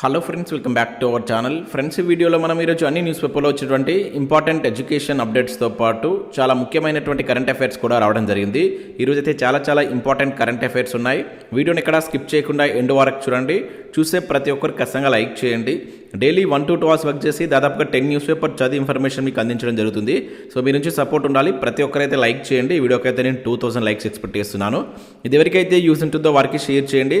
Hello friends welcome back to our channel friends ఈ వీడియోలో మనం ఈరోజు అన్ని న్యూస్ పేపర్లో వచ్చేటువంటి ఇంపార్టెంట్ ఎడ్యుకేషన్ అప్డేట్స్తో పాటు చాలా ముఖ్యమైనటువంటి కరెంట్ అఫైర్స్ కూడా రావడం జరిగింది. ఈరోజు అయితే చాలా చాలా ఇంపార్టెంట్ కరెంట్ అఫైర్స్ ఉన్నాయి. వీడియోని ఎక్కడ స్కిప్ చేయకుండా ఎండ్ వరకు చూడండి. చూసే ప్రతి ఒక్కరు ఖచ్చితంగా లైక్ చేయండి. Daily one to two hours work చేసి దాదాపుగా టెన్ న్యూస్ పేపర్ చదివి ఇన్ఫర్మేషన్ మీకు అందించడం జరుగుతుంది. సో మీ నుంచి సపోర్ట్ ఉండాలి. ప్రతి ఒక్కరైతే లైక్ చేయండి. ఈ వీడియోకి అయితే నేను టూ థౌసండ్ లైక్స్ ఎక్స్పెక్ట్ చేస్తున్నాను. ఇది ఎవరికైతే యూస్ ఉంటుందో వారికి షేర్ చేయండి.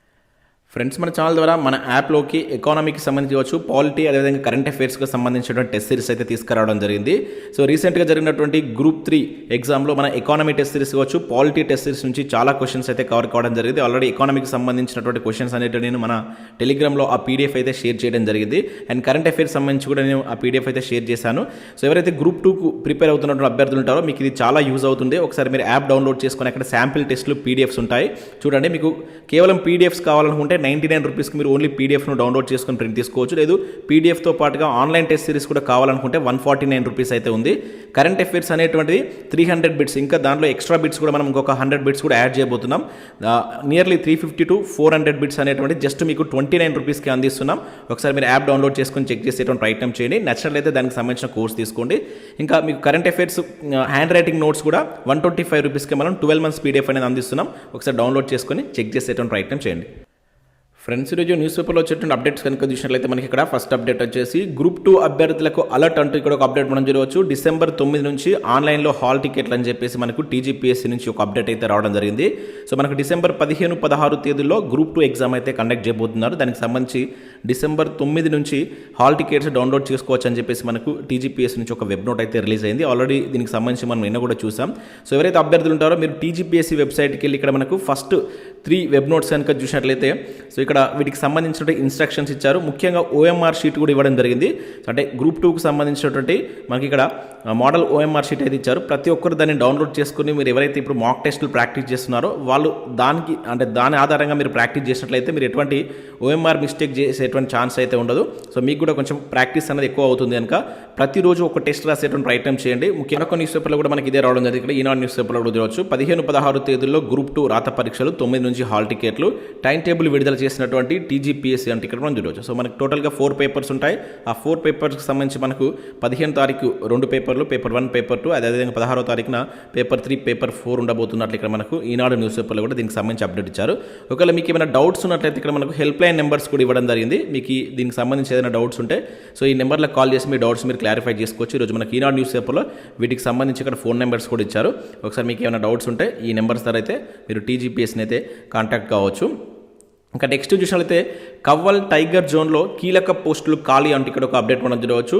ఫ్రెండ్స్ మన ఛానల్ ద్వారా మన యాప్లోకి ఎకానమీకి సంబంధించి కావచ్చు పాలిటీ అదేవిధంగా కరెంట్ అఫైర్స్కి సంబంధించినటువంటి టెస్ట్ సిరీస్ అయితే తీసుకురావడం జరిగింది. సో రీసెంట్గా జరిగినటువంటి గ్రూప్ త్రీ ఎగ్జామ్లో మన ఎకానమీ టెస్ట్ సిరీస్ కావచ్చు పాలిటీ టెస్ట్ సిరీస్ నుంచి చాలా క్వశ్చన్స్ అయితే కవర్ కావడం జరిగింది. ఆల్రెడీ ఎకానమీకి సంబంధించినటువంటి క్వశ్చన్స్ అనేవి నేను మన టెలిగ్రామ్లో ఆ పీడిఎఫ్ అయితే షేర్ చేయడం జరిగింది. అండ్ కరెంట్ అఫైర్స్ సంబంధించి కూడా నేను ఆ పీడిఎఫ్ అయితే షేర్ చేశాను. సో ఎవరైతే గ్రూప్ టూకు ప్రిపేర్ అవుతున్నటువంటి అభ్యర్థులు ఉంటారో మీకు ఇది చాలా యూజ్ అవుతుంది. ఒకసారి మీరు యాప్ డౌన్లోడ్ చేసుకుని అక్కడ శాంపిల్ టెస్ట్లు పీడిఎఫ్స్ ఉంటాయి. చూడండి మీకు కేవలం పీడిఎఫ్స్ కావాలనుకుంటే నైంటీ నైన్ రూపీస్కి మీరు ఓన్లీ పీడిఎఫ్ను డౌన్లోడ్ చేసుకుని ప్రింట్ తీసుకోవచ్చు. లేదు పీడిఎఫ్తో పాటుగా ఆన్లైన్ టెస్ట్ సిరీస్ కూడా కావాలనుకుంటే వన్ ఫార్టీ నైన్ రూపీస్ అయితే ఉంది. కరెంట్ అఫైర్స్ అనేటువంటిది త్రీ హండ్రెడ్ బిట్స్ ఇంకా దాంట్లో ఎక్స్ట్రా బిట్స్ కూడా మనం ఇంకొక హండ్రెడ్ బిట్స్ కూడా యాడ్ చేయబోతున్నాం. Nearly three fifty to four hundred bits అనేటువంటి జస్ట్ మీకు ట్వంటీ నైన్ రూపీస్కి అందిస్తున్నాం. ఒకసారి మీరు యాప్ డౌన్లోడ్ చేసుకొని చెక్ చేసేటువంటి ప్రయత్నం చేయండి. నచ్చినట్లయితే దానికి సంబంధించిన కోర్స్ తీసుకోండి. ఇంకా మీకు current affairs hand writing notes కూడా వన్ ట్వంటీ ఫైవ్ రూపీస్కి మనం ట్వెల్వ్ మంత్స్ పీడిఎఫ్ అనేది అందిస్తున్నాం. ఒకసారి డౌన్లోడ్ చేసుకొని చెక్ చేసేటువంటి ప్రయత్నం చేయండి. ఫ్రెండ్స్ ఈరోజు న్యూస్ పేపర్లో వచ్చేటువంటి అప్డేట్స్ కనుక చూసినట్లయితే మనకి ఇక్కడ ఫస్ట్ అప్డేట్ వచ్చేసి గ్రూప్ టూ అభ్యర్థులకు అలర్ట్ అంటూ ఇక్కడ ఒక అప్డేట్ మనం చూడవచ్చు డిసెంబర్ తొమ్మిది నుంచి ఆన్లైన్లో హాల్ టికెట్లు అని చెప్పేసి మనకు టీజీపీఎస్సీ నుంచి ఒక అప్డేట్ అయితే రావడం జరిగింది. సో మనకు డిసెంబర్ పదిహేను పదహారు తేదీల్లో గ్రూప్ టూ ఎగ్జామ్ అయితే కండక్ట్ చేయబోతున్నారు. దానికి సంబంధించి డిసెంబర్ తొమ్మిది నుంచి హాల్ టికెట్స్ డౌన్లోడ్ చేసుకోవచ్చు అని చెప్పేసి మనకు టీజీపీఎస్ నుంచి ఒక వెబ్ నోట్ అయితే రిలీజ్ అయింది. ఆల్రెడీ దీనికి సంబంధించి మనం నిన్న కూడా చూసాం. సో ఎవరైతే అభ్యర్థులు ఉంటారో మీరు టీజీపీఎస్సీ వెబ్సైట్కి వెళ్ళి ఇక్కడ మనకు ఫస్ట్ త్రీ వెబ్ నోట్స్ కనుక చూసినట్లయితే సో ఇక్కడ వీటికి సంబంధించిన ఇన్స్ట్రక్షన్స్ ఇచ్చారు. ముఖ్యంగా ఓఎంఆర్ షీట్ కూడా ఇవ్వడం జరిగింది. అంటే గ్రూప్ టూకి సంబంధించినటువంటి మనకి ఇక్కడ మోడల్ ఓఎంఆర్ షీట్ అయితే ఇచ్చారు. ప్రతి ఒక్కరు దాన్ని డౌన్లోడ్ చేసుకుని మీరు ఎవరైతే ఇప్పుడు మాక్ టెస్టులు ప్రాక్టీస్ చేస్తున్నారో వాళ్ళు దానికి అంటే దాని ఆధారంగా మీరు ప్రాక్టీస్ చేసినట్లయితే మీరు ఎటువంటి ఓఎంఆర్ మిస్టేక్ చేసే చేసేటువంటి ఛాన్స్ అయితే ఉండదు. సో మీకు కూడా కొంచెం ప్రాక్టీస్ అనేది ఎక్కువ అవుతుంది కనుక ప్రతిరోజు ఒక టెస్ట్ రాసేటువంటి ప్రయత్నం చేయండి. ముఖ్యంగా కొన్ని న్యూస్ పేపర్లో కూడా మనకి ఇదే రావడం జరిగింది. ఇక్కడ ఈనాడు న్యూస్ పేపర్లో కూడా చూడవచ్చు పదిహేను పదహారు తేదీల్లో గ్రూప్ టూ రాత పరీక్షలు తొమ్మిది నుంచి హాల్ టికెట్లు టైం టేబుల్ విడుదల చేసినటువంటి టీజీపీఎస్సీ అంటే ఇక్కడ మనం చూడవచ్చు సో మనకి టోటల్గా ఫోర్ పేపర్స్ ఉంటాయి. ఆ ఫోర్ పేపర్స్కి సంబంధించి మనకు పదిహేను తారీఖు రెండు పేపర్లు పేపర్ వన్ పేపర్ టూ అదేవిధంగా పదహారో తారీఖున పేపర్ త్రీ పేపర్ ఫోర్ ఉండబోతున్నట్లు ఇక్కడ మనకు ఈనాడు న్యూస్ పేపర్లో కూడా దీనికి సంబంధించి అప్డేట్ ఇచ్చారు. ఒకవేళ మీకు ఏమైనా డౌట్స్ ఉన్నట్లయితే ఇక్కడ మనకు హెల్ప్ లైన్ నెంబర్స్ కూడా ఇవ్వడం జరిగింది. మీకు దీనికి సంబంధించి ఏదైనా డౌట్స్ ఉంటే సో ఈ నెంబర్లకు కాల్ చేసి మీ డౌట్స్ మీరు క్లారిఫై చేసుకోవచ్చు. ఈరోజు మనకి ఈనాడు న్యూస్ పేపర్లో వీటికి సంబంధించి ఇక్కడ ఫోన్ నెంబర్స్ కూడా ఇచ్చారు. ఒకసారి మీకు ఏమైనా డౌట్స్ ఉంటే ఈ నెంబర్స్ ద్వారా అయితే మీరు టీజీపీఎస్ని అయితే కాంటాక్ట్ కావచ్చు. ఇంకా నెక్స్ట్ చూసినట్లయితే కవ్వల్ టైగర్ జోన్లో కీలక పోస్టులు ఖాళీ అంటే ఇక్కడ ఒక అప్డేట్ మనం చూడవచ్చు.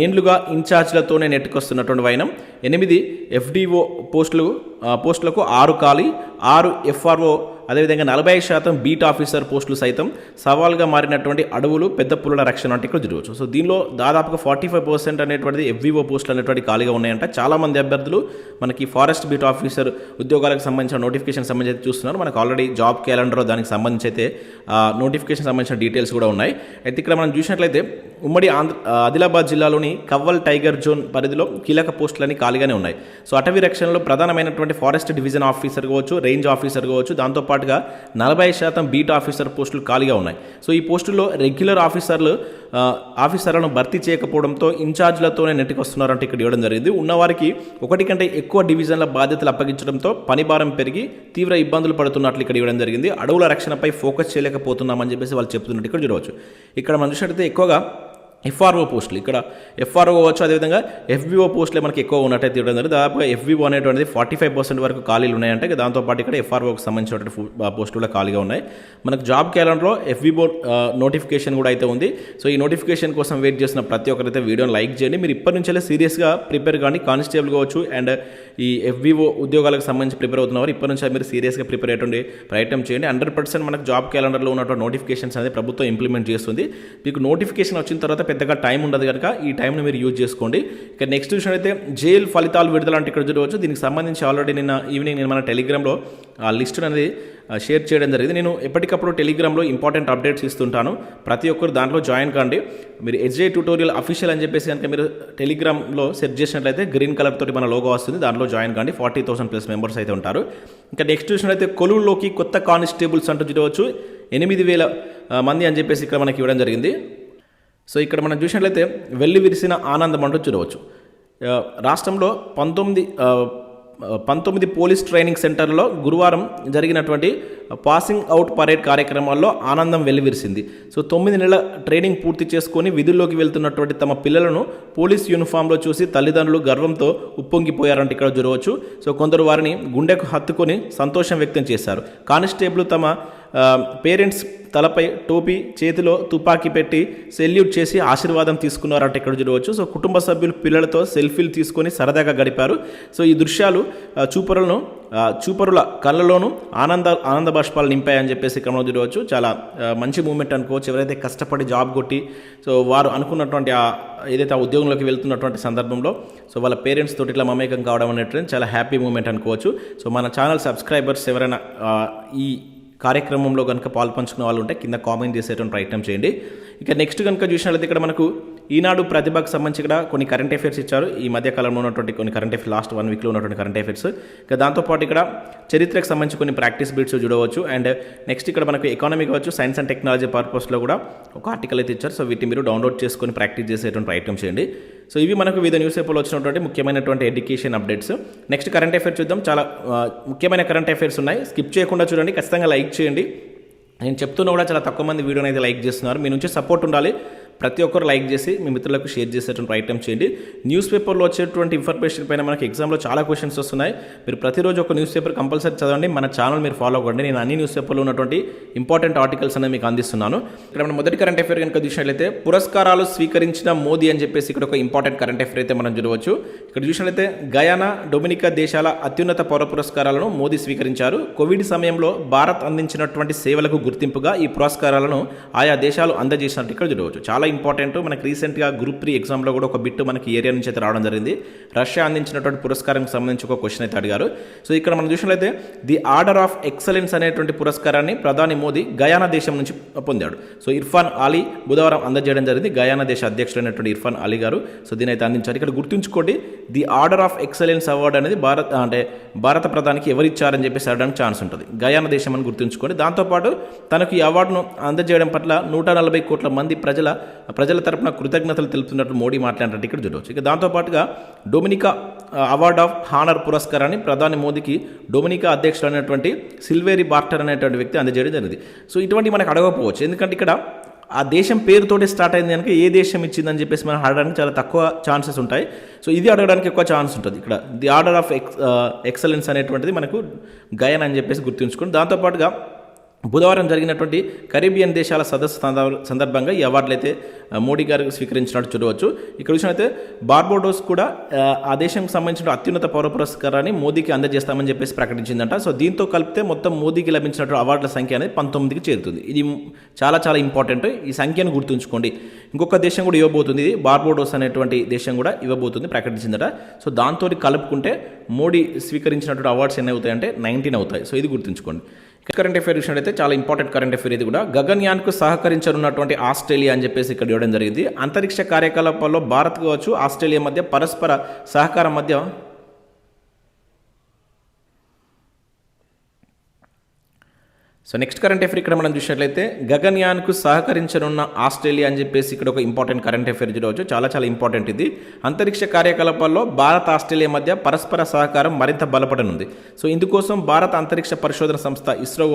ఏండ్లుగా ఇన్ఛార్జ్లతోనే నెట్టుకొస్తున్నటువంటి వైనం. ఎనిమిది ఎఫ్డిఓ పోస్టులు పోస్టులకు ఆరు ఖాళీ ఆరు ఎఫ్ఆర్ఓ అదేవిధంగా నలభై ఐదు శాతం బీట్ ఆఫీసర్ పోస్టులు సైతం సవాల్గా మారినటువంటి అడవులు పెద్ద పులుల రక్షణ అంటే ఇక్కడ చూడవచ్చు. సో దీనిలో దాదాపుగా ఫార్టీ ఫైవ్ పర్సెంట్ అనేటువంటిది ఎఫ్విఓ పోస్టులు అనేటువంటి ఖాళీగా ఉన్నాయంట. చాలామంది అభ్యర్థులు మనకి ఫారెస్ట్ బీట్ ఆఫీసర్ ఉద్యోగాలకు సంబంధించిన నోటిఫికేషన్ సంబంధించి అయితే చూస్తున్నారు. మనకు ఆల్రెడీ జాబ్ క్యాలెండర్ దానికి సంబంధించి అయితే నోటిఫికేషన్ సంబంధించిన డీటెయిల్స్ కూడా ఉన్నాయి. అయితే ఇక్కడ మనం చూసినట్లయితే ఉమ్మడి ఆంధ్ర ఆదిలాబాద్ జిల్లాలోని కవ్వల్ టైగర్ జోన్ పరిధిలో కీలక పోస్టులన్నీ ఖాళీగానే ఉన్నాయి. సో అటవీ రక్షణలో ప్రధానమైనటువంటి ఫారెస్ట్ డివిజన్ ఆఫీసర్ కావచ్చు రేంజ్ ఆఫీసర్ కావచ్చు దాంతోపాటుగా నలభై శాతం బీట్ ఆఫీసర్ పోస్టులు ఖాళీగా ఉన్నాయి. సో ఈ పోస్టుల్లో రెగ్యులర్ ఆఫీసర్లు ఆఫీసర్లను భర్తీ చేయకపోవడంతో ఇన్ఛార్జ్లతోనే నెట్టుకొస్తున్నారంటే ఇక్కడ ఇవ్వడం జరిగింది. ఉన్నవారికి ఒకటి కంటే ఎక్కువ డివిజన్ల బాధ్యతలు అప్పగించడంతో పని భారం పెరిగి తీవ్ర ఇబ్బందులు పడుతున్నట్లు ఇక్కడ ఇవ్వడం జరిగింది. అడవుల రక్షణపై ఫోకస్ చేయలేకపోతున్నామని చెప్పేసి వాళ్ళు చెప్తున్నట్టు ఇక్కడ చూడవచ్చు. ఇక్కడ మనం చూసినట్టయితే ఎక్కువగా ఎఫ్ఆర్ఓ పోస్టులు ఇక్కడ ఎఫ్ఆర్ఓ కావచ్చు అదేవిధంగా ఎఫ్బిఓ పోస్టులే మనకి ఎక్కువ ఉన్నట్టయితే ఇవ్వడం జరిగింది. దాదాపుగా ఎఫ్బిఓ అనేటువంటిది ఫార్టీ ఫైవ్ పర్సెంట్ వరకు ఖాళీలు ఉన్నాయంటే దాంతోపాటు ఇక్కడ ఎఫ్ఆర్ఓకి సంబంధించినటువంటి పోస్టులు కూడా ఖాళీగా ఉన్నాయి. మనకు జాబ్ క్యాలెండర్లో ఎఫ్బిఓ నోటిఫికేషన్ కూడా అయితే ఉంది. సో ఈ నోటిఫికేషన్ కోసం వెయిట్ చేసిన ప్రతి ఒక్కరైతే వీడియోని లైక్ చేయండి. మీరు ఇప్పటి నుంచే సీరియస్గా ప్రిపేర్ కానీ కానిస్టేబుల్ కావచ్చు అండ్ ఈ ఎఫ్బిఓ ఉద్యోగాలకు సంబంధించి ప్రిపేర్ అవుతున్నవారు ఇప్పటి నుంచి మీరు సీరియస్గా ప్రిపేర్ అయ్యేటువంటి ప్రయత్నం చేయండి. హండ్రెడ్ పర్సెంట్ మనకు జాబ్ క్యాలెండర్లో ఉన్నటువంటి నోటిఫికేషన్స్ అనేది ప్రభుత్వం ఇంప్లిమెంట్ చేస్తుంది. మీకు నోటిఫికేషన్ వచ్చిన తర్వాత పెద్దగా టైం ఉండదు కనుక ఈ టైంని మీరు యూజ్ చేసుకోండి. ఇక నెక్స్ట్ అయితే జైల్ ఫలితాలు విడుదల అంటే ఇక్కడ చూడవచ్చు. దీనికి సంబంధించి ఆల్రెడీ నిన్న ఈవినింగ్ నేను మన టెలిగ్రామ్లో ఆ లిస్ట్ అనేది షేర్ చేయడం జరిగింది. నేను ఎప్పటికప్పుడు టెలిగ్రామ్లో ఇంపార్టెంట్ అప్డేట్స్ ఇస్తుంటాను. ప్రతి ఒక్కరు దాంట్లో జాయిన్ కాండి. మీరు ఎస్జే ట్యూటోరియల్ అఫీషియల్ అని చెప్పేసి కనుక మీరు టెలిగ్రామ్లో సెర్చ్ చేసినట్లయితే గ్రీన్ కలర్ తోటి మన లోగో వస్తుంది. దాంట్లో జాయిన్ కండి. ఫార్టీ థౌసండ్ ప్లస్ మెంబర్స్ అయితే ఉంటారు. ఇంకా నెక్స్ట్ చూసినట్లయితే కొలువులోకి కొత్త కానిస్టేబుల్స్ అంటూ చూడవచ్చు. ఎనిమిది వేల మంది అని చెప్పేసి ఇక్కడ మనకి ఇవ్వడం జరిగింది. సో ఇక్కడ మనం చూసినట్లయితే వెళ్ళి విరిసిన ఆనందం అంటూ చూడవచ్చు. రాష్ట్రంలో పంతొమ్మిది పంతొమ్మిది పోలీస్ ట్రైనింగ్ సెంటర్లో గురువారం జరిగినటువంటి పాసింగ్ అవుట్ పరేడ్ కార్యక్రమాల్లో ఆనందం వెల్లివిరిసింది సో తొమ్మిది నెలల ట్రైనింగ్ పూర్తి చేసుకొని విధుల్లోకి వెళ్తున్నటువంటి తమ పిల్లలను పోలీస్ యూనిఫామ్లో చూసి తల్లిదండ్రులు గర్వంతో ఉప్పొంగిపోయారంటే ఇక్కడ చూడవచ్చు. సో కొందరు వారిని గుండెకు హత్తుకొని సంతోషం వ్యక్తం చేశారు. కానిస్టేబుల్ తమ పేరెంట్స్ తలపై టోపీ చేతిలో తుపాకీ పెట్టి సెల్యూట్ చేసి ఆశీర్వాదం తీసుకున్నారంటే ఇక్కడ చూడవచ్చు. సో కుటుంబ సభ్యులు పిల్లలతో సెల్ఫీలు తీసుకొని సరదాగా గడిపారు. సో ఈ దృశ్యాలు చూపరులను చూపరుల కళ్ళలోనూ ఆనంద ఆనంద బాష్పాలు నింపాయని చెప్పేసి క్రమంలో చూడవచ్చు. చాలా మంచి మూమెంట్ అనుకోవచ్చు. ఎవరైతే కష్టపడి జాబ్ కొట్టి సో వారు అనుకున్నటువంటి ఆ ఏదైతే ఆ ఉద్యోగంలోకి వెళ్తున్నటువంటి సందర్భంలో సో వాళ్ళ పేరెంట్స్ తోటి ఇట్లా మమేకం కావడం అనేటువంటి చాలా హ్యాపీ మూమెంట్ అనుకోవచ్చు. సో మన ఛానల్ సబ్స్క్రైబర్స్ ఎవరైనా ఈ కార్యక్రమంలో కనుక పాల్పంచుకున్న వాళ్ళు ఉంటే కింద కామెంట్ చేసేటువంటి ప్రయత్నం చేయండి. ఇక నెక్స్ట్ కనుక చూసినట్లయితే ఇక్కడ మనకు ఈనాడు ప్రతిభకు సంబంధించి కూడా కొన్ని కరెంట్ అఫైర్స్ ఇచ్చారు. ఈ మధ్యకాలంలో ఉన్నటువంటి కొన్ని కరెంట్ అఫైర్స్ లాస్ట్ వన్ వీక్లో ఉన్నటువంటి కరెంట్ అఫైర్స్ ఇక దాంతోపాటు ఇక్కడ చరిత్రకు సంబంధించి కొన్ని ప్రాక్టీస్ బిట్స్ చూడవచ్చు. అండ్ నెక్స్ట్ ఇక్కడ మనకు ఎకానమీ కావచ్చు సైన్స్ అండ్ టెక్నాలజీ పర్పస్లో కూడా ఒక ఆర్టికల్ అయితే ఇచ్చారు. సో వీటిని మీరు డౌన్లోడ్ చేసుకొని ప్రాక్టీస్ చేసేటువంటి ప్రయత్నం చేయండి. సో ఇవి మనకు వివిధ న్యూస్ పేపర్లో వచ్చినటువంటి ముఖ్యమైనటువంటి education updates next current affairs చూద్దాం. చాలా ముఖ్యమైన కరెంట్ అఫైర్స్ ఉన్నాయి. స్కిప్ చేయకుండా చూడండి. ఖచ్చితంగా లైక్ చేయండి. నేను చెప్తున్నా కూడా చాలా తక్కువ మంది వీడియోని అయితే లైక్ చేస్తున్నారు. మీ నుంచి సపోర్ట్ ఉండాలి. ప్రతి ఒక్కరు లైక్ చేసి మీ మిత్రులకు షేర్ చేసేటువంటి ప్రయత్నం చేయండి. న్యూస్ పేపర్లో వచ్చేటువంటి ఇన్ఫర్మేషన్ పైన మనకి ఎగ్జామ్లో చాలా క్వశ్చన్స్ వస్తున్నాయి. మీరు ప్రతిరోజు ఒక న్యూస్ పేపర్ కంపల్సరీ చదవండి. మన ఛానల్ మీరు ఫాలో అవ్వండి. నేను అన్ని న్యూస్ పేపర్లో ఉన్నటువంటి ఇంపార్టెంట్ ఆర్టికల్స్ అనేవి మీకు అందిస్తున్నాను. ఇక్కడ మనం మొదటి కరెంట్ అఫేర్ కనుక చూసినట్లయితే పురస్కారాలు స్వీకరించిన మోదీ అని చెప్పేసి ఇక్కడ ఒక ఇంపార్టెంట్ కరెంట్ అఫేర్ అయితే మనం చూడవచ్చు. ఇక్కడ చూసినట్లయితే గయానా డొమినికా దేశాల అత్యున్నత పౌర పురస్కారాలను మోదీ స్వీకరించారు. కోవిడ్ సమయంలో భారత్ అందించినటువంటి సేవలకు గుర్తింపుగా ఈ పురస్కారాలను ఆయా దేశాలు అందజేసినట్టు ఇక్కడ చూడవచ్చు. చాలా ఇంపార్టెంట్ మనకి రీసెంట్గా గ్రూప్ త్రీ ఎగ్జామ్లో కూడా ఒక బిట్ మనకి ఏరియా నుంచి అయితే రావడం జరిగింది. రష్యా అందించినటువంటి పురస్కారానికి సంబంధించి ఒక క్వశ్చన్ అయితే అడిగారు. సో ఇక్కడ మనం చూసినట్లయితే ది ఆర్డర్ ఆఫ్ ఎక్సలెన్స్ అనేటువంటి పురస్కారాన్ని ప్రధాని మోదీ గయానా దేశం నుంచి పొందాడు. సో ఇర్ఫాన్ అలీ బుధవారం అందజేయడం జరిగింది. గయానా దేశ అధ్యక్షుడైనటువంటి ఇర్ఫాన్ అలీ గారు. సో దీని అయితే అందించారు. ఇక్కడ గుర్తుంచుకోండి the order of excellence award అనేది భారత్ అంటే భారత ప్రధానికి ఎవరిచ్చారని చెప్పేసి అడగడానికి ఛాన్స్ ఉంటుంది. గయానా దేశం అని గుర్తుంచుకోండి. దాంతోపాటు తనకు ఈ అవార్డును అందజేయడం పట్ల నూట నలభై కోట్ల మంది ప్రజల ప్రజల తరపున కృతజ్ఞతలు తెలుపుతున్నట్టు మోడీ మాట్లాడినట్టు ఇక్కడ చూడవచ్చు. ఇక దాంతోపాటుగా డొమినికా అవార్డ్ ఆఫ్ హానర్ పురస్కారాన్ని ప్రధాని మోదీకి డొమినికా అధ్యక్షుడు అనేటువంటి సిల్వేరి బార్టర్ అనేటువంటి వ్యక్తి అందజేయడం జరిగింది. సో ఇటువంటి మనకు అడగకపోవచ్చు. ఎందుకంటే ఇక్కడ ఆ దేశం పేరుతోటే స్టార్ట్ అయింది కనుక ఏ దేశం ఇచ్చిందని చెప్పేసి మనం అడగడానికి చాలా తక్కువ ఛాన్సెస్ ఉంటాయి. సో ఇది అడగడానికి ఎక్కువ ఛాన్స్ ఉంటుంది. ఇక్కడ the order of ex excellence అనేటువంటిది మనకు గయన్ అని చెప్పేసి గుర్తుంచుకోండి. దాంతోపాటుగా బుధవారం జరిగినటువంటి కరీబియన్ దేశాల సదస్సు సందర్భంగా ఈ అవార్డులు అయితే మోడీ గారు స్వీకరించినట్టు చూడవచ్చు. ఇక్కడ చూసినైతే బార్బోడోస్ కూడా ఆ, దేశంకి సంబంధించిన అత్యున్నత పౌర పురస్కారాన్ని మోదీకి అందజేస్తామని చెప్పేసి ప్రకటించిందంట. సో దీంతో కలిపితే మొత్తం మోదీకి లభించినటువంటి అవార్డుల సంఖ్య అనేది పంతొమ్మిదికి చేరుతుంది. ఇది చాలా చాలా ఇంపార్టెంట్. ఈ సంఖ్యను గుర్తుంచుకోండి. ఇంకొక దేశం కూడా ఇవ్వబోతుంది. ఇది బార్బోడోస్ అనేటువంటి దేశం కూడా ఇవ్వబోతుంది ప్రకటించిందట. సో దాంతో కలుపుకుంటే మోడీ స్వీకరించినటువంటి అవార్డ్స్ ఎన్ని అవుతాయి అంటే నైన్టీన్ అవుతాయి. సో ఇది గుర్తుంచుకోండి. కరెంట్ అఫేర్ విషయంలో చాలా ఇంపార్టెంట్ కరెంట్ అఫేర్ ఇది కూడా. గగన్యాన్కు సహకరించనున్నటువంటి ఆస్ట్రేలియా అని చెప్పేసి ఇక్కడ ఇవ్వడం జరిగింది. అంతరిక్ష కార్యకలాపాల్లో భారత్ కావచ్చు ఆస్ట్రేలియా మధ్య పరస్పర సహకారం మధ్య సో నెక్స్ట్ కరెంట్ అఫేర్ ఇక్కడ మనం చూసినట్లయితే గగన్యాన్కు సహకరించనున్న ఆస్ట్రేలియా అని చెప్పేసి ఇక్కడ ఒక ఇంపార్టెంట్ కరెంట్ అఫేర్ చూడవచ్చు. చాలా చాలా ఇంపార్టెంట్ ఇది. అంతరిక్ష కార్యకలాపాల్లో భారత్ ఆస్ట్రేలియా మధ్య పరస్పర సహకారం మరింత బలపడనుంది. సో ఇందుకోసం భారత అంతరిక్ష పరిశోధన సంస్థ ఇస్రో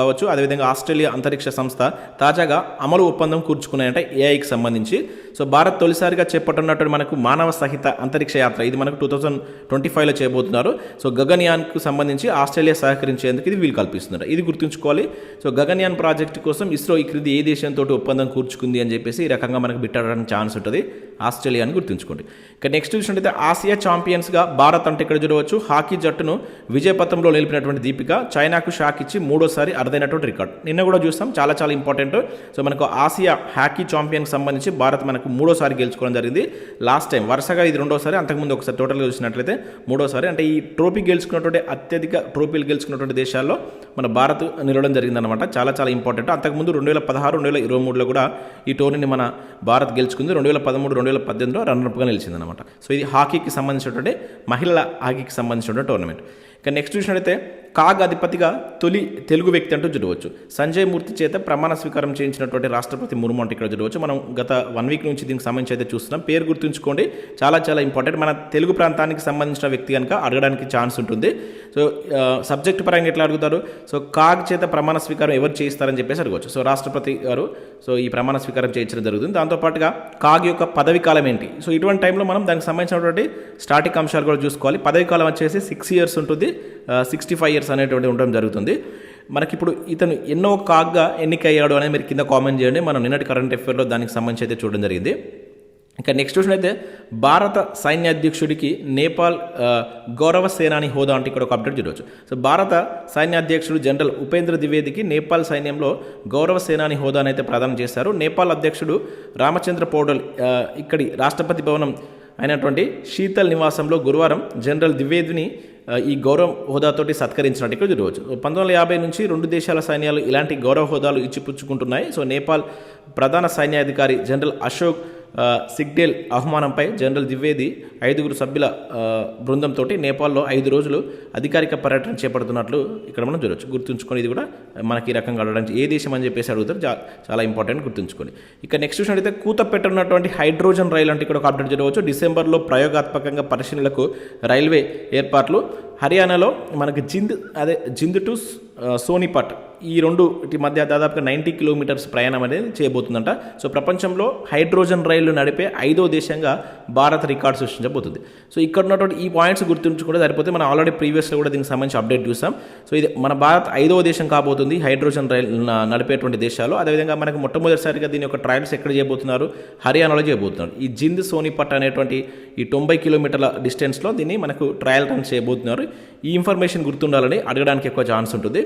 కావచ్చు అదేవిధంగా ఆస్ట్రేలియా అంతరిక్ష సంస్థ తాజాగా అమలు ఒప్పందం కూర్చుకున్నాయంటే ఏఐకి సంబంధించి. సో భారత్ తొలిసారిగా చేపట్టున్నటువంటి మనకు మానవ సహిత అంతరిక్ష యాత్ర. ఇది మనకు టూ థౌజండ్ ట్వంటీ ఫైవ్లో చేయబోతున్నారు. సో గగన్యాన్కు సంబంధించి ఆస్ట్రేలియా సహకరించేందుకు ఇది వీలు కల్పిస్తున్నారు. ఇది గుర్తుంచుకోవాలి. సో గగన్యాన్ ప్రాజెక్ట్ కోసం ఇస్రో ఈ క్రింది ఏ దేశంతో ఒప్పందం కూర్చుకుంది అని చెప్పేసి ఈ రకంగా మనకు బిట్టడానికి ఛాన్స్ ఉంటుంది. ఆస్ట్రేలియా అని గుర్తుంచుకోండి. ఇక నెక్స్ట్ చూసినట్టయితే ఆసియా ఛాంపియన్స్గా భారత్ అంటే ఇక్కడ చూడవచ్చు హాకీ జట్టును విజయపథంలో నిలిపినటువంటి దీపిక చైనాకు షాక్ ఇచ్చి మూడోసారి అరుదైనటువంటి రికార్డ్. నిన్న కూడా చూస్తాం చాలా చాలా ఇంపార్టెంట్. సో మనకు ఆసియా హాకీ ఛాంపియన్కి సంబంధించి భారత్ మనకు మూడోసారి గెలుచుకోవడం జరిగింది. లాస్ట్ టైం వరుసగా ఇది రెండోసారి అంతకుముందు ఒకసారి టోటల్గా చూసినట్లయితే మూడోసారి. అంటే ఈ ట్రోఫీ గెలుచుకున్నటువంటి అత్యధిక ట్రోఫీలు గెలుచుకున్నటువంటి దేశాల్లో మన భారత్ నిలవడం జరిగిందనమాట చాలా చాలా ఇంపార్టెంట్ అంతకుముందు రెండు వేల పదహారు రెండు వేల ఇరవై మూడులో కూడా ఈ టోర్నీని మన భారత్ గెలుచుకుంది. రెండు వేల పదమూడు రెండు వేల పద్దెనిమిదిలో రన్నర్ప్గా నిలిచిందనమాట సో ఇది హాకీకి సంబంధించినటువంటి మహిళల హాకీకి సంబంధించినటువంటి టోర్నమెంట్ ఇక నెక్స్ట్ చూసినట్లయితే కాగ్ అధిపతిగా తొలి తెలుగు వ్యక్తి అంటూ చూడవచ్చు సంజయ్ మూర్తి చేత ప్రమాణ స్వీకారం చేయించినటువంటి రాష్ట్రపతి ముర్ము అంటే ఇక్కడ చూడవచ్చు మనం గత వన్ వీక్ నుంచి దీనికి సంబంధించి అయితే చూస్తున్నాం. పేరు గుర్తుంచుకోండి. చాలా చాలా ఇంపార్టెంట్ మన తెలుగు ప్రాంతానికి సంబంధించిన వ్యక్తి కనుక అడగడానికి ఛాన్స్ ఉంటుంది. సో సబ్జెక్ట్ పరంగా ఎట్లా అడుగుతారు? సో కాగ్ చేత ప్రమాణ స్వీకారం ఎవరు చేయిస్తారని చెప్పేసి అడగవచ్చు. సో రాష్ట్రపతి గారు సో ఈ ప్రమాణ స్వీకారం చేయించడం జరుగుతుంది. దాంతోపాటుగా కాగ్ యొక్క పదవి కాలం ఏంటి? సో ఇటువంటి టైంలో మనం దానికి సంబంధించినటువంటి స్టాటిక్ అంశాలు కూడా చూసుకోవాలి. పదవి కాలం వచ్చేసి సిక్స్ ఇయర్స్ ఉంటుంది. సిక్స్టీ ఫైవ్ ఇయర్స్ అనేటువంటి ఉండడం జరుగుతుంది. మనకిప్పుడు ఇతను ఎన్నో కాగ్గా ఎన్నికయ్యాడు అనేది మీరు కింద కామెంట్ చేయండి. మనం నిన్నటి కరెంట్ అఫేర్లో దానికి సంబంధించి అయితే చూడడం జరిగింది. ఇంకా నెక్స్ట్ క్వశ్చన్ అయితే భారత సైన్యాధ్యక్షుడికి నేపాల్ గౌరవ సేనాని హోదా అంటే ఇక్కడ ఒక అప్డేట్ చూడవచ్చు. సో భారత సైన్యాధ్యక్షుడు జనరల్ ఉపేంద్ర ద్వివేదికి నేపాల్ సైన్యంలో గౌరవ సేనాని హోదాను అయితే ప్రదానం చేశారు. నేపాల్ అధ్యక్షుడు రామచంద్ర పౌడల్ ఇక్కడి రాష్ట్రపతి భవనం అయినటువంటి శీతల్ నివాసంలో గురువారం జనరల్ ద్వివేదిని ఈ గౌరవ హోదాతోటి సత్కరించినట్టు ఇక్కడ పంతొమ్మిది వందల యాభై నుంచి రెండు దేశాల సైన్యాలు ఇలాంటి గౌరవ హోదాలు ఇచ్చిపుచ్చుకుంటున్నాయి. సో నేపాల్ ప్రధాన సైన్యాధికారి జనరల్ అశోక్ సిగ్డేల్ ఆహ్వానంపై జనరల్ ద్వివేది ఐదుగురు సభ్యుల బృందంతో నేపాల్లో ఐదు రోజులు అధికారిక పర్యటన చేపడుతున్నట్లు ఇక్కడ మనం చూడవచ్చు గుర్తుంచుకొని ఇది కూడా మనకి ఈ రకంగా అడగడానికి ఏ దేశం అని చెప్పేసి అడుగుతారు. చాలా ఇంపార్టెంట్ గుర్తుంచుకొని ఇక నెక్స్ట్ చూసిన అయితే కూత పెట్టనున్నటువంటి హైడ్రోజన్ రైలు అంటే ఇక్కడ ఒక అప్డేట్ జరగవచ్చు. డిసెంబర్లో ప్రయోగాత్మకంగా పరిశీలనలకు రైల్వే ఏర్పాట్లు. హర్యానాలో మనకి జింద్ అదే జింద్ టు సోనిపట్ ఈ రెండు మధ్య దాదాపుగా నైంటీ కిలోమీటర్స్ ప్రయాణం అనేది చేయబోతుందంట. సో ప్రపంచంలో హైడ్రోజన్ రైళ్ళు నడిపే ఐదో దేశంగా భారత్ రికార్డు సృష్టించబోతుంది. సో ఇక్కడ ఉన్నటువంటి ఈ పాయింట్స్ గుర్తుంచుకుంటే సరిపోతే మనం ఆల్రెడీ ప్రీవియస్లో కూడా దీనికి సంబంధించి అప్డేట్ చూసాం. సో ఇది మన భారత్ ఐదవ దేశం కాబోతుంది హైడ్రోజన్ రైల్ నడిపేటువంటి దేశాలు. అదేవిధంగా మనకు మొట్టమొదటిసారిగా దీని యొక్క ట్రయల్స్ ఎక్కడ చేయబోతున్నారు? హర్యానాలో చేయబోతున్నారు. ఈ జింద్ సోనిపట్ అనేటువంటి ఈ తొంభై కిలోమీటర్ల డిస్టెన్స్లో దీన్ని మనకు ట్రయల్ రన్ చేయబోతున్నారు. ఈ ఇన్ఫర్మేషన్ గుర్తుండాలని అడగడానికి ఎక్కువ ఛాన్స్ ఉంటుంది.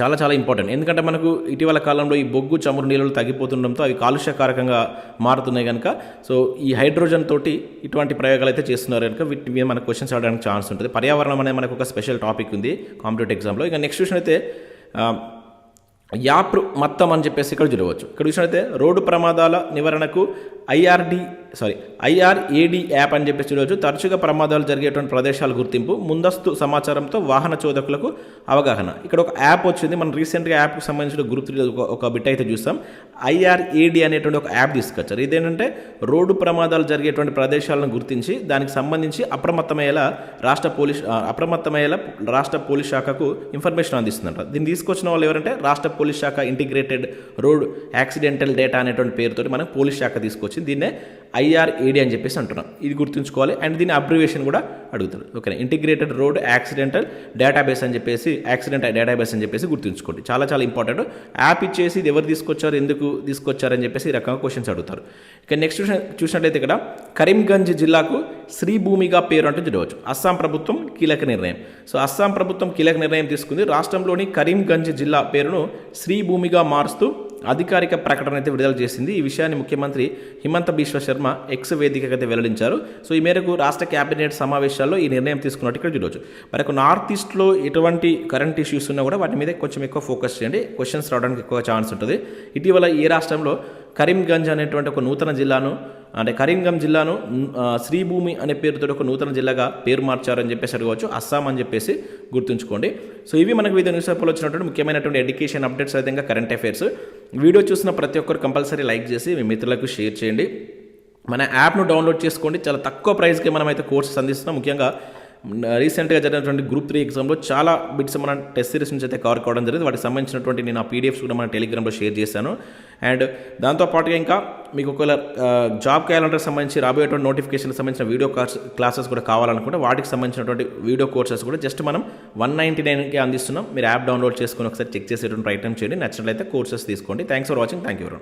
చాలా చాలా ఇంపార్టెంట్. ఎందుకంటే మనకు ఇటీవల కాలంలో ఈ బొగ్గు చమురు నీళ్ళు తగ్గిపోతుండడంతో అవి కాలుష్యకారకంగా మారుతున్నాయి కనుక సో ఈ హైడ్రోజన్ తోటి ఇటువంటి ప్రయోగాలు అయితే చేస్తున్నారు కనుక వీటి మీద మనకు క్వశ్చన్స్ అడగడానికి ఛాన్స్ ఉంటుంది. పర్యావరణం అనేది మనకు ఒక స్పెషల్ టాపిక్ ఉంది. కాంపిటేటివ్ ఎగ్జామ్లో. ఇక నెక్స్ట్ క్వశ్చన్ అయితే ఆ, యాప్ మొత్తం అని చెప్పేసి ఇక్కడ చూడవచ్చు. ఇక్కడ చూసినట్లయితే రోడ్డు ప్రమాదాల నివారణకు ఐఆర్డి సారీ ఐఆర్ఏడి యాప్ అని చెప్పేసి చూడవచ్చు. తరచుగా ప్రమాదాలు జరిగేటువంటి ప్రదేశాల గుర్తింపు ముందస్తు సమాచారంతో వాహన చోదకులకు అవగాహన. ఇక్కడ ఒక యాప్ వచ్చింది. మనం రీసెంట్గా యాప్కి సంబంధించిన గ్రూప్ ఒక- బిట్ అయితే చూస్తాం. ఐఆర్ఏడి అనేటువంటి ఒక యాప్ తీసుకొచ్చారు. ఇదేంటంటే రోడ్డు ప్రమాదాలు జరిగేటువంటి ప్రదేశాలను గుర్తించి దానికి సంబంధించి అప్రమత్తమయ్యేలా రాష్ట్ర పోలీస్ అప్రమత్తమయ్యేలా రాష్ట్ర పోలీస్ శాఖకు ఇన్ఫర్మేషన్ అందిస్తుందంట. దీన్ని తీసుకొచ్చిన వాళ్ళు ఎవరంటే రాష్ట్ర పోలీస్ శాఖ ఇంటిగ్రేటెడ్ రోడ్ యాక్సిడెంటల్ డేటా అనేటువంటి పేరుతో మనం పోలీస్ శాఖ తీసుకొచ్చింది. దీన్నే ఐఆర్ఏడి అని చెప్పేసి అంటున్నాం. ఇది గుర్తుంచుకోవాలి. అండ్ దీని అబ్రివేషన్ కూడా అడుగుతారు okay integrated road accidental database అని చెప్పేసి యాక్సిడెంట్ డేటాబేస్ అని చెప్పేసి గుర్తుంచుకోండి. చాలా చాలా ఇంపార్టెంట్ యాప్ ఇచ్చేసి ఇది ఎవరు తీసుకొచ్చారు ఎందుకు తీసుకొచ్చారని చెప్పేసి ఈ రకంగా క్వశ్చన్స్ అడుగుతారు. ఇక నెక్స్ట్ చూసినట్లయితే ఇక్కడ కరీంగంజ్ జిల్లాకు శ్రీభూమిగా పేరు అంటూ చూడవచ్చు. అస్సాం ప్రభుత్వం కీలక నిర్ణయం. సో అస్సాం ప్రభుత్వం కీలక నిర్ణయం తీసుకుంది. రాష్ట్రంలోని కరీంగంజ్ జిల్లా పేరును శ్రీభూమిగా మారుస్తూ అధికారిక ప్రకటన అయితే విడుదల చేసింది. ఈ విషయాన్ని ముఖ్యమంత్రి హిమంత బిశ్వ శర్మ ఎక్స్ వేదికగా అయితే వెల్లడించారు. సో ఈ మేరకు రాష్ట్ర కేబినెట్ సమావేశాల్లో ఈ నిర్ణయం తీసుకున్నట్టు ఇక్కడ చూడవచ్చు మనకు నార్త్ ఈస్ట్లో ఎటువంటి కరెంట్ ఇష్యూస్ ఉన్నా కూడా వాటి మీద కొంచెం ఎక్కువ ఫోకస్ చేయండి. క్వశ్చన్స్ రావడానికి ఎక్కువ ఛాన్స్ ఉంటుంది. ఇటీవల ఈ రాష్ట్రంలో కరీంగంజ్ అనేటువంటి ఒక నూతన జిల్లాను అంటే కరీంగంజ్ జిల్లాను శ్రీభూమి అనే పేరుతో ఒక నూతన జిల్లాగా పేరు మార్చారని చెప్పేసి అడగవచ్చు అస్సాం అని చెప్పేసి గుర్తుంచుకోండి. సో ఇవి మనకు వివిధ న్యూస్ పేపర్లో వచ్చినటువంటి ముఖ్యమైనటువంటి ఎడ్యుకేషన్ అప్డేట్స్ అయితే కరెంట్ అఫైర్స్. వీడియో చూసిన ప్రతి ఒక్కరు కంపల్సరీ లైక్ చేసి మీ మిత్రులకు షేర్ చేయండి. మన యాప్ను డౌన్లోడ్ చేసుకోండి. చాలా తక్కువ ప్రైస్కి మనమైతే కోర్సెస్ అందిస్తున్నాం. ముఖ్యంగా రీసెంట్గా జరిగినటువంటి గ్రూప్ త్రీ ఎగ్జామ్లో చాలా బిట్స్ మన టెస్ట్ సిరీస్ నుంచి అయితే కవర్ కావడం జరిగింది. వాటికి సంబంధించినటువంటి నేను ఆ పీడిఎఫ్స్ కూడా మన టెలిగ్రామ్లో షేర్ చేశాను. అండ్ దాంతోపాటుగా ఇంకా మీకు ఒకవేళ జాబ్ క్యాలెండర్కి సంబంధించి రాబోయేటువంటి నోటిఫికేషన్కి సంబంధించిన వీడియో క్లాసెస్ కూడా కావాలనుకుంటే వాటికి సంబంధించినటువంటి వీడియో కోర్సెస్ కూడా జస్ట్ మనం వన్ నైంటీ నైన్కి అందిస్తున్నాం. మీరు యాప్ డౌన్లోడ్ చేసుకుని ఒకసారి చెక్ చేసేటువంటి ప్రయత్నం చేయండి. నచ్చినట్లయితే కోర్సెస్ తీసుకోండి. Thanks for watching. Thank you